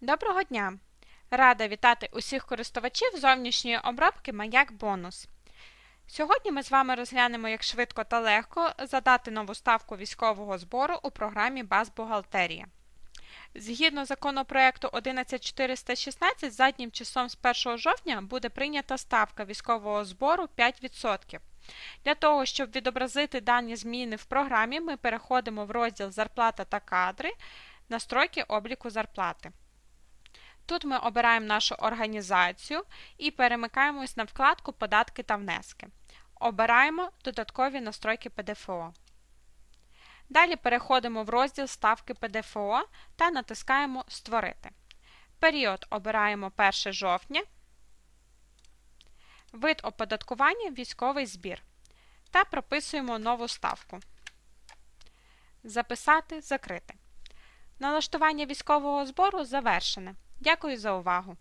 Доброго дня! Рада вітати усіх користувачів зовнішньої обробки Маяк Бонус. Сьогодні ми з вами розглянемо, як швидко та легко задати нову ставку військового збору у програмі Базбухгалтерія. Згідно законопроекту 11416, заднім часом з 1 жовтня буде прийнята ставка військового збору 5%. Для того, щоб відобразити дані зміни в програмі, ми переходимо в розділ Зарплата та кадри, настройки обліку зарплати. Тут ми обираємо нашу організацію і перемикаємось на вкладку Податки та внески. Обираємо Додаткові настройки ПДФО. Далі переходимо в розділ Ставки ПДФО та натискаємо Створити. Період обираємо 1 жовтня. Вид оподаткування військовий збір. Та прописуємо нову ставку. Записати Закрити. Налаштування військового збору завершене. Дякую за увагу!